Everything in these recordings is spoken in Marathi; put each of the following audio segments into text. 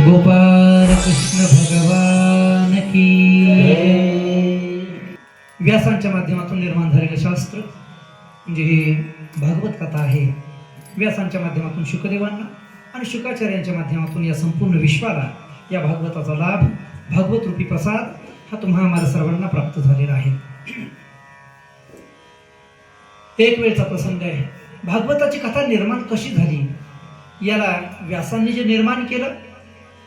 गोपाल कृष्ण भगवान की। व्यासांच्या माध्यमातून निर्माण झालेलं शास्त्र म्हणजे हे भागवत कथा आहे. व्यासांच्या माध्यमातून शुकदेवांना आणि शुकाचार्यांच्या माध्यमातून या संपूर्ण विश्वाला या भागवताचा लाभ भागवत रूपी प्रसाद हा तुम्हा आम्हाला सर्वांना प्राप्त झालेला आहे. एक वेळचा प्रसंग आहे. भागवताची कथा निर्माण कशी झाली? याला व्यासांनी जे निर्माण केलं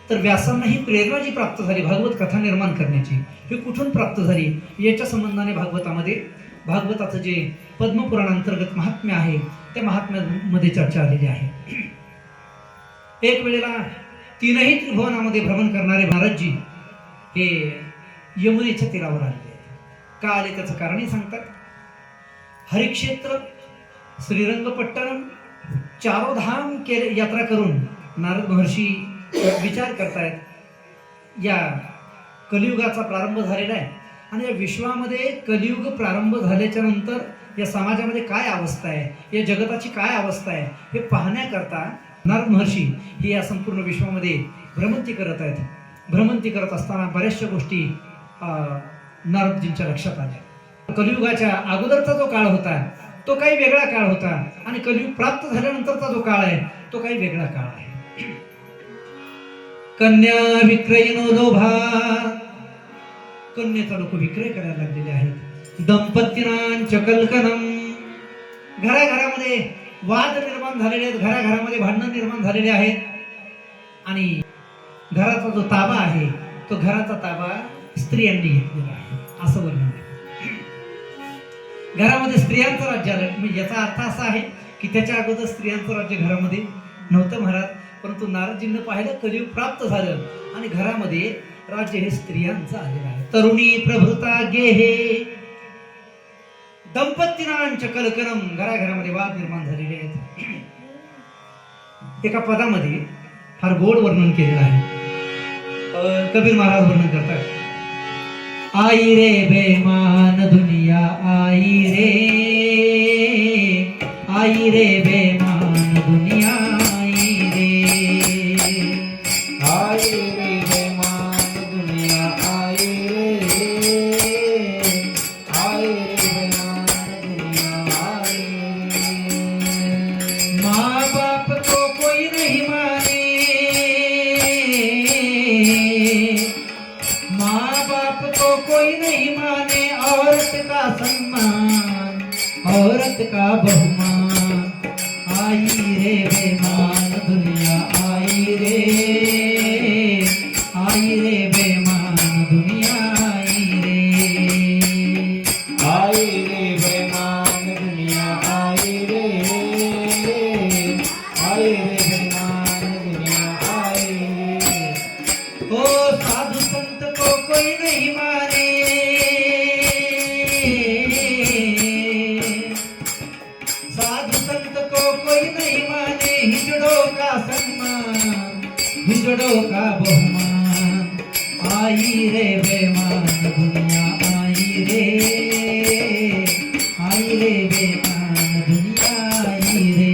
तर व्यासांना ही प्रेरणा जी प्राप्त झाली भागवत कथा निर्माण करण्याची. ही कुठून प्राप्त झाली? याच्या संबंधाने भागवतामध्ये भागवताचं जे पद्मपुराणांतर्गत महात्म्य आहे त्या महात्म्यामध्ये चर्चा आलेली आहे. एक वेळेला तीनही त्रिभुवनामध्ये भ्रमण करणारे महाराजजी हे यमुनेच्या तीरावर आलेले का आले त्याचं कारणही सांगतात. हरिक्षेत्र श्रीरंगपट्टणम चारोधाम केले यात्रा करून नारद महर्षी विचार करतायत. या कलियुगाचा प्रारंभ झालेला आहे. आणि या विश्वामध्ये कलियुग प्रारंभ झाल्याच्यानंतर या समाजामध्ये काय अवस्था आहे? या जगताची काय अवस्था आहे? हे पाहण्याकरता नारद महर्षी हे या संपूर्ण विश्वामध्ये भ्रमंती करत आहेत. भ्रमंती करत असताना बऱ्याचशा गोष्टी नारदजींच्या लक्षात आल्या. कलियुगाच्या अगोदरचा जो काळ होता तो काही वेगळा काळ होता. आणि कलियुग प्राप्त झाल्यानंतरचा जो काळ आहे तो काही वेगळा काळ आहे. कन्या विक्रयिनो लोभा कन्याचा लोक विक्रय करायला लागलेले आहेत. दंपतीनांच कल्कनम घराघरामध्ये वाद निर्माण झालेले आहेत. घराघरामध्ये भांडणं निर्माण झालेले आहेत. आणि घराचा जो ताबा आहे तो घराचा ताबा स्त्रियांनी घेतलेला आहे. असं वर्णन आहे. घरामध्ये स्त्रियांचं राज्य आलं. म्हणजे याचा अर्थ असा आहे की त्याच्या अगोदर स्त्रियांचं राज्य घरामध्ये नव्हतं महाराज. परंतु नारदजींना पाहिलं कलियुग प्राप्त झालं आणि घरामध्ये राज्य हे स्त्रियांचं आलेलं आहे. तरुणी प्रभृता गेहे. दंपतीनांच कलकरम घराघरामध्ये वाद निर्माण झालेले आहेत. एका पदामध्ये फार गोड वर्णन केलेलं आहे. अं, कबीर महाराज वर्णन करतात. आई रे बेमान दुनिया आई रे आई रे बे कोई नहीं माने औरत का सम्मान औरत का बहुमान। आई रे बेमान दुनिया आई रे। आई रे बेमान दुनिया आई रे। आई रे बेमान दुनिया आई रे। आई रे बेमान दुनिया आई रे। ओ साधु संत को कोई नहीं माने आई रे बेमान दुनिया आई रे आई रे बेमान दुनिया आई रे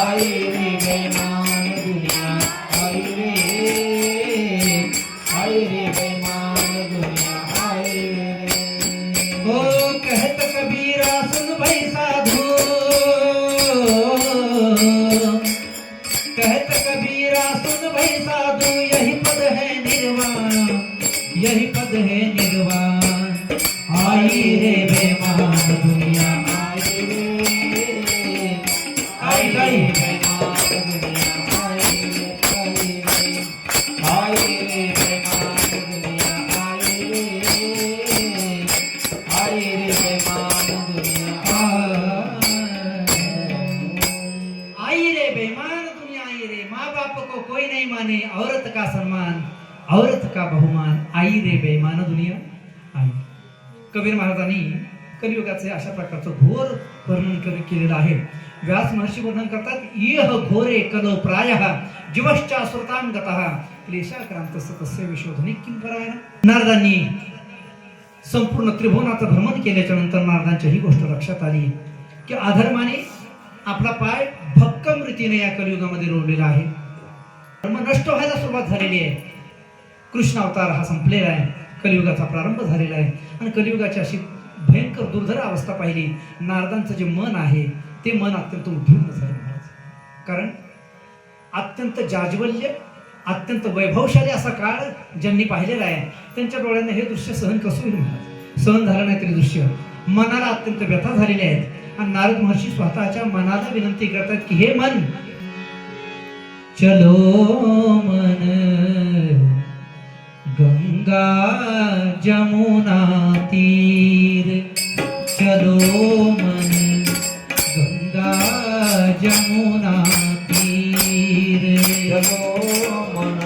आई रे बेमान दुनिया आई रे आई रे औरत का बहुमान आई रे बेमान दुनिया आई कबीर महाराजांनी कलियुगाचे अशा प्रकारचं घोर वर्णन केलेलं आहे. व्यास महर्षी वर्णन करतात येह घोरे कलो प्राय जीवश्चा श्रुतां क्लेशाक्रांत सतस्य विशोधने किम परायण? नारदांनी संपूर्ण त्रिभुवनाचं भ्रमण केल्याच्यानंतर नारदांच्या ही गोष्ट लक्षात आली की अधर्माने आपला पाय भक्कम रीतीने या कलियुगामध्ये रोवलेला आहे. धर्म नष्ट व्हायला सुरुवात झालेली आहे. कृष्ण अवतार हा संपलेला आहे. कलियुगाचा प्रारंभ झालेला आहे. आणि कलियुगाची अशी भयंकर दुर्धर अवस्था पाहिली. नारदांचं जे मन आहे ते मन अत्यंत उद्विग्न झालं महाराज. कारण अत्यंत जाज्वल्य अत्यंत वैभवशाली असा काळ ज्यांनी पाहिलेला आहे त्यांच्या डोळ्यांना हे दृश्य सहन कसं होईल महाराज? सहन झालं नाही तरी दृश्य. मनाला अत्यंत व्यथा झालेले आहेत. आणि नारद महर्षी स्वतःच्या मनाला विनंती करतात की हे मन चलो मन. गंगा जमुना तीर चलो मन। गंगा जमुना तीर। चलो मन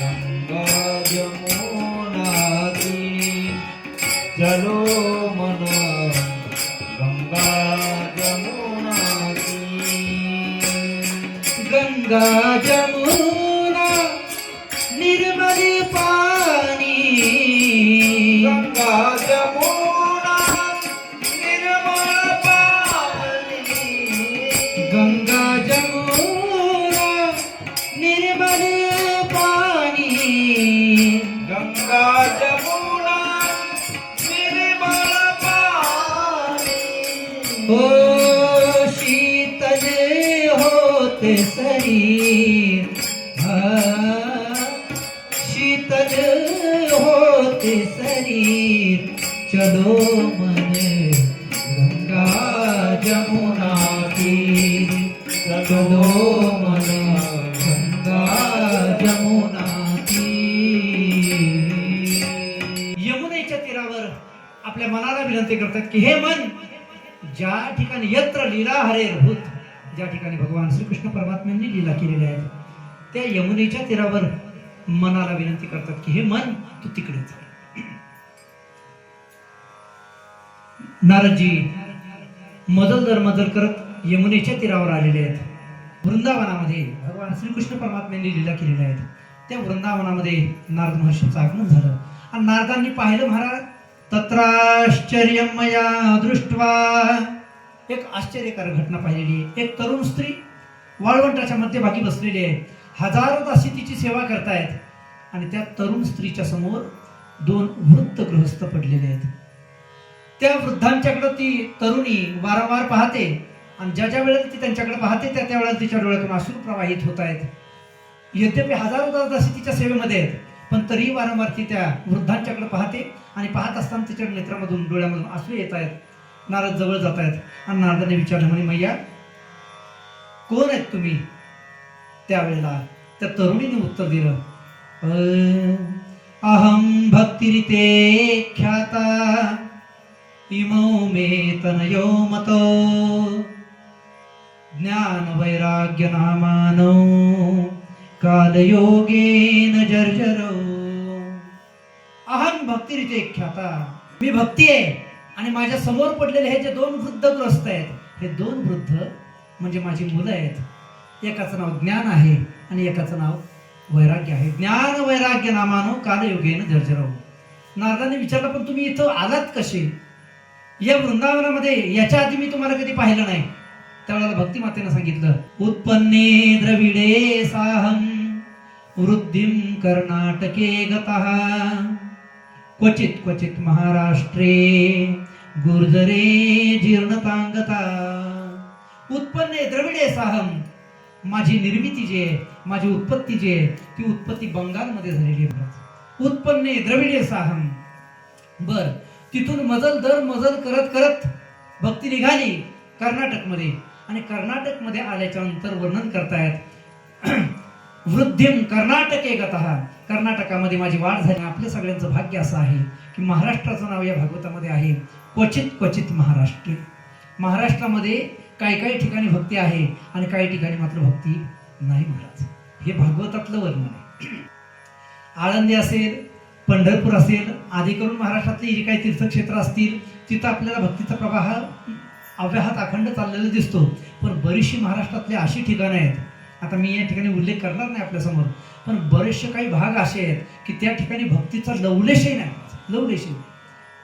गंगा यमुना तीर। चलो मन गंगा यमुना तीर। गंगा जमुना बने पानी गंगा ते करतात की हे मन ज्या ठिकाणी यत्र लीला हरे भूत ज्या ठिकाणी भगवान श्रीकृष्ण परमात्म्यांनी लीला केलेल्या आहेत त्या यमुनेच्या तीरावर मनाला विनंती करतात की हे मन तू तिकडे जा. नारदजी मजल दर मजल करत यमुनेच्या तीरावर आलेले आहेत. वृंदावनामध्ये भगवान श्रीकृष्ण परमात्म्यांनी लीला केलेल्या आहेत. त्या वृंदावनामध्ये नारद महर्षीचं आगमन झालं. आणि नारदांनी पाहिलं महाराज तत्राश्चर्य मया दृष्ट्वा एक आश्चर्यकारक घटना पाहिलेली आहे. एक तरुण स्त्री वाळवंटाच्या मध्यभागी बसलेली आहे. हजारो दासी तिची सेवा करतायत. आणि त्या तरुण स्त्रीच्या समोर दोन वृत्त गृहस्थ पडलेले आहेत. त्या वृद्धांच्याकडे ती तरुणी वारंवार पाहते. आणि ज्या ज्या वेळेला ती त्यांच्याकडे पाहते त्या त्या वेळेला तिच्या डोळ्यातून अश्रू प्रवाहित होत आहेत. यद्यपि हजारो दासी तिच्या सेवेमध्ये आहेत पण तरीही वारंवार ती त्या वृद्धांच्याकडे पाहते. आणि पाहत असताना तिच्या नेत्रामधून डोळ्यामधून आसू येत आहेत. नारद जवळ जात आहेत. आणि नारदाने विचारलं म्हणे मैया कोण आहेत तुम्ही? त्यावेळेला त्या तरुणीने उत्तर दिलं "अ, अहम भक्तिरिते ख्याता इमौ मे तनयो मतो ज्ञान वैराग्य नामानो कालयोगेन जर्जरो। अहम भक्तिरिते ख्याता. मी भक्ती आहे आणि माझ्यासमोर पडलेले हे जे दोन वृद्ध ग्रस्त आहेत हे दोन वृद्ध म्हणजे माझी मुलं आहेत. एकाचं नाव ज्ञान आहे आणि एकाचं नाव वैराग्य आहे. ज्ञान वैराग्य नामानो कालयोगेन जर्जराव. नारदाने विचारलं पण तुम्ही इथं आलात कसे या वृंदावनामध्ये याच्या आधी मी तुम्हाला कधी पाहिलं नाही. त्यावेळेला भक्ती मातेनं सांगितलं उत्पन्ने द्रविडे साहम वृद्धिम कर्नाटके गतः. क्वचित क्वचित महाराष्ट्रे गुर्जरे जीर्णतांगता. उत्पन्न द्रविडे साहम माझी निर्मिती जे माझी उत्पत्ती जी आहे ती उत्पत्ती बंगालमध्ये झालेली आहे. महाराज. द्रविडे साहम बर तिथून मजल दर मजल करत करत भक्ती निघाली कर्नाटकमध्ये. आणि कर्नाटकमध्ये आल्याच्यानंतर वर्णन करतायत. वृद्धिम कर्नाटके गतः कर्नाटकामध्ये माझी वाढ झाली. आपल्या सगळ्यांचं भाग्य असं आहे की महाराष्ट्राचं नाव या भागवतामध्ये आहे. क्वचित क्वचित महाराष्ट्र. महाराष्ट्रामध्ये काही काही ठिकाणी भक्ती आहे आणि काही ठिकाणी मात्र भक्ती नाही महाराज. हे भागवतातलं वर्णन आहे. आळंदी असेल पंढरपूर असेल आधी करून महाराष्ट्रातली जी काही तीर्थक्षेत्र असतील तिथं आपल्याला भक्तीचा प्रवाह अव्याहत अखंड चाललेला दिसतो. पण बरीचशी महाराष्ट्रातली अशी ठिकाणं आहेत आता मी या ठिकाणी उल्लेख करणार नाही आपल्यासमोर पण बरेचसे काही भाग असे आहेत की त्या ठिकाणी भक्तीचा लवलेशही नाही. लवलेशही नाही.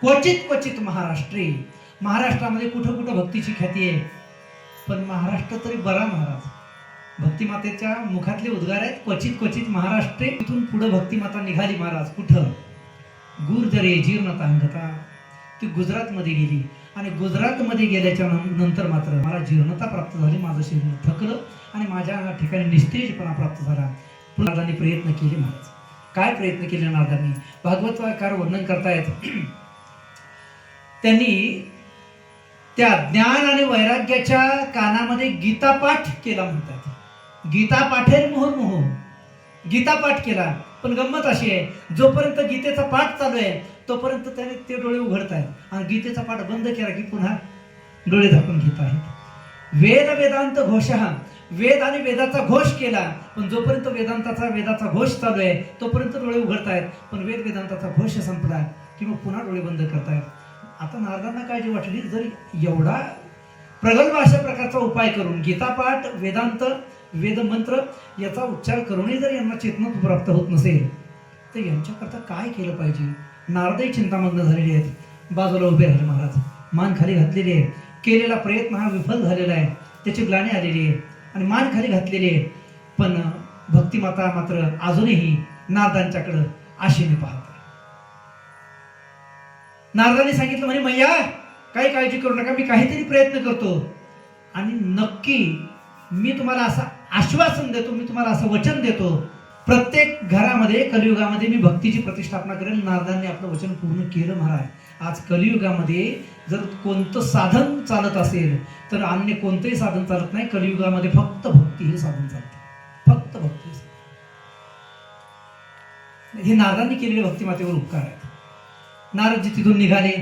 क्वचित क्वचित महाराष्ट्रे महाराष्ट्रामध्ये कुठं कुठं भक्तीची ख्याती आहे? पण महाराष्ट्र तरी बरा महाराज. भक्तिमातेच्या मुखातले उद्गार आहेत. क्वचित क्वचित महाराष्ट्रे इथून पुढं भक्तिमाता निघाली महाराज. कुठं? गुर्जरे जीर्णता अंगता ती गुजरातमध्ये गेली. आणि गुजरातमध्ये गेल्याच्यानंतर मात्र मला जीर्णता प्राप्त झाली माझं शरीर थकलं आणि माझ्या ठिकाणी निस्तेजपणा प्राप्त झाला. नारदांनी प्रयत्न केले महाराज. काय प्रयत्न केले नारदांनी? भागवतकार वर्णन करतायत. त्यांनी त्या ज्ञान आणि वैराग्याच्या कानामध्ये गीतापाठ केला म्हणतात. गीतापाठेर मोहर मोह गीतापाठ केला. पण गंमत अशी आहे जोपर्यंत गीतेचा पाठ चालू आहे तोपर्यंत त्याने ते डोळे उघडत आहेत आणि गीतेचा पाठ बंद केला की पुन्हा डोळे झाकून घेत आहेत वेद वेदांत घोष हा वेद आणि वेदाचा घोष केला पण जोपर्यंत वेदांताचा वेदाचा घोष चालू आहे तोपर्यंत डोळे उघडत आहेत पण वेद वेदांताचा घोष संपला की मग पुन्हा डोळे बंद करतायत. आता नारदांना काळजी वाटली जर एवढा प्रगल्भ अशा प्रकारचा उपाय करून गीतापाठ वेदांत वेदमंत्र याचा उच्चार करूनही जर यांना चेतना प्राप्त होत नसेल तर यांच्याकरता काय केलं पाहिजे? नारदही चिंतामग्न झालेले आहेत. बाजूला उभे राहिले महाराज. मान खाली घातलेली आहे. केलेला प्रयत्न हा विफल झालेला आहे. त्याची ग्लाने आलेली आहे. आणि मान खाली घातलेली आहे. पण भक्तिमाता मात्र अजूनही नारदांच्याकडं आशेने पाहत नारदाने सांगितलं म्हणे मैया काही काळजी करू नका. मी काहीतरी प्रयत्न करतो. आणि नक्की मी तुम्हाला असा आश्वासन देतो मी तुम्हाला असं वचन देतो. प्रत्येक घरामध्ये कलियुगामध्ये मी भक्तीची प्रतिष्ठापना करेल नारदांनी आपलं वचन पूर्ण केलं महाराज. आज कलियुगामध्ये जर कोणतं साधन चालत असेल तर अन्य कोणतंही साधन चालत नाही. कलियुगामध्ये फक्त भक्ती हे साधन चालतं. फक्त भक्ती हे नारदांनी केलेले भक्तिमातेवर उपकार आहेत. नारद जी तिथून निघाले.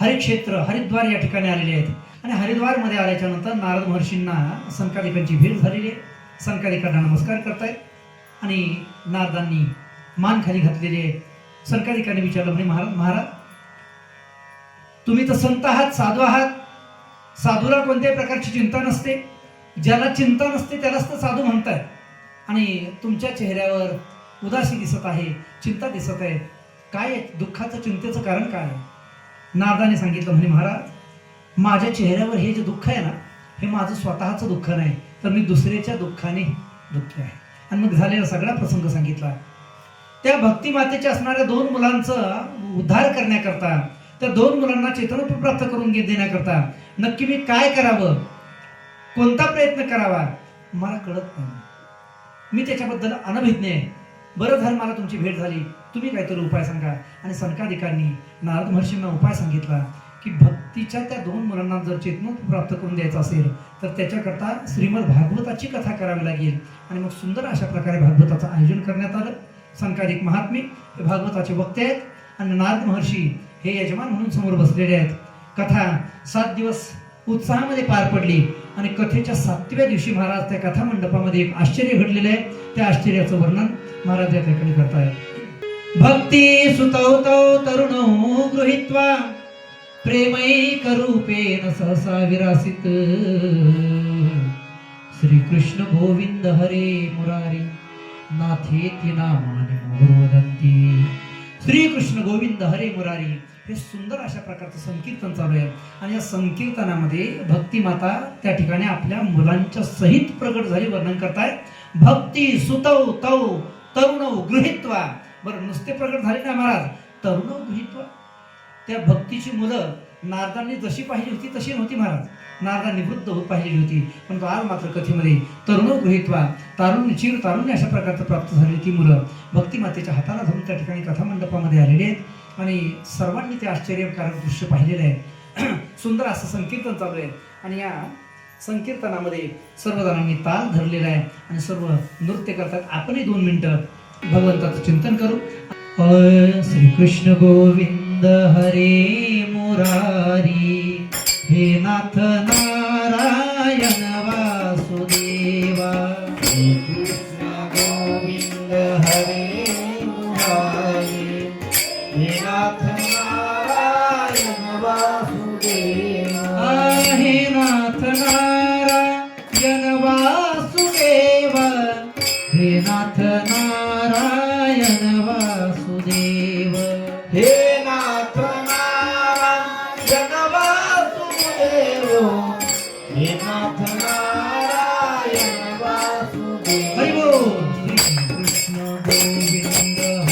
हरिक्षेत्र हरिद्वार या ठिकाणी आलेले आहेत. आणि हरिद्वारमध्ये आल्याच्यानंतर नारद महर्षींना संकालिकांची भेट झालेली आहे. संकालिकांना नमस्कार करतायत आणि नारदांनी मान खाली घातलेली आहे. संकालिकांनी विचारलं म्हणे महाराज महाराज तुम्ही तर संत आहात साधू आहात. साधूला कोणत्याही प्रकारची चिंता नसते. ज्याला चिंता नसते त्यालाच तर साधू म्हणतात आणि तुमच्या चेहऱ्यावर उदासी दिसत आहे चिंता दिसत आहे. काय दुःखाचं चिंतेचं कारण काय नारदाने सांगितलं म्हणे महाराज माझ्या चेहऱ्यावर हे जे दुःख आहे ना हे माझं स्वतःचं दुःख नाही तर मी दुसऱ्याच्या दुःखाने दुःखी आहे. आणि मग झालेला सगळा प्रसंग सांगितला. त्या भक्तिमातेच्या असणाऱ्या दोन मुलांचं उद्धार करण्याकरता त्या दोन मुलांना चेतन प्राप्त करून घे- देण्याकरता नक्की मी काय करावं? कोणता प्रयत्न करावा? मला कळत नाही. मी त्याच्याबद्दल अनभिज्ञ आहे. बरं झालं मला तुमची भेट झाली. तुम्ही काहीतरी उपाय सांगा. आणि संकाधिकांनी नारद महर्षींना उपाय सांगितला. की भक्तीच्या त्या दोन मुलांना जर चेतन प्राप्त करून द्यायचं असेल तर त्याच्याकरता श्रीमद भागवताची कथा करावी लागेल. आणि मग सुंदर अशा प्रकारे भागवताचं आयोजन करण्यात आलं. संकाधिक महात्मे हे भागवताचे वक्ते आहेत. आणि नारद महर्षी हे यजमान म्हणून समोर बसलेले आहेत. कथा सात दिवस उत्साहामध्ये पार पडली. आणि कथेच्या सातव्या दिवशी महाराज त्या कथा मंडपामध्ये एक आश्चर्य घडलेलं आहे. त्या आश्चर्याचं वर्णन महाराज या ठिकाणी करतायत. भक्ती सुतौतौ तरुण गृहित्वा प्रेमैक रूपेण सहसा विरासित। श्रीकृष्ण गोविंद हरे मुरारी नाथेति नामाने मोहर श्रीकृष्ण गोविंद हरे मुरारी हे सुंदर अशा प्रकारचं संकीर्तन चालू आहे. आणि या संकीर्तनामध्ये भक्तिमाता त्या ठिकाणी आपल्या मुलांच्या सहित प्रकट झाली वर्णन करतायत भक्ती सुतौ तौ तरुण गृहित्वा. बरं नुसते प्रकट झाले ना महाराज. तरुण गृहित्वा. त्या भक्तीची मुलं नारदांनी जशी पाहिली होती तशी नव्हती महाराज. नारदांनी वृद्ध होत पाहिलेली होती. पण आज मात्र कथेमध्ये. तरुण गृहित्वा तारुण्य चिर तारुण्य अशा प्रकारचं प्राप्त झालेली ती मुलं. भक्तिमातेच्या हाताला धरून त्या ठिकाणी कथामंडपामध्ये आलेली आहेत. आणि सर्वांनी ते आश्चर्यकारक दृश्य पाहिलेलं आहे. सुंदर असं संकीर्तन चालू आहे. आणि या संकीर्तनामध्ये सर्वजणांनी ताल धरलेला आहे. आणि सर्व नृत्य करतात. आपणही दोन मिनटं भगवंताचं चिंतन करू. श्रीकृष्ण गोविंद. हरे मुरारी हे नाथ नारायण वासुदेवा 我变的。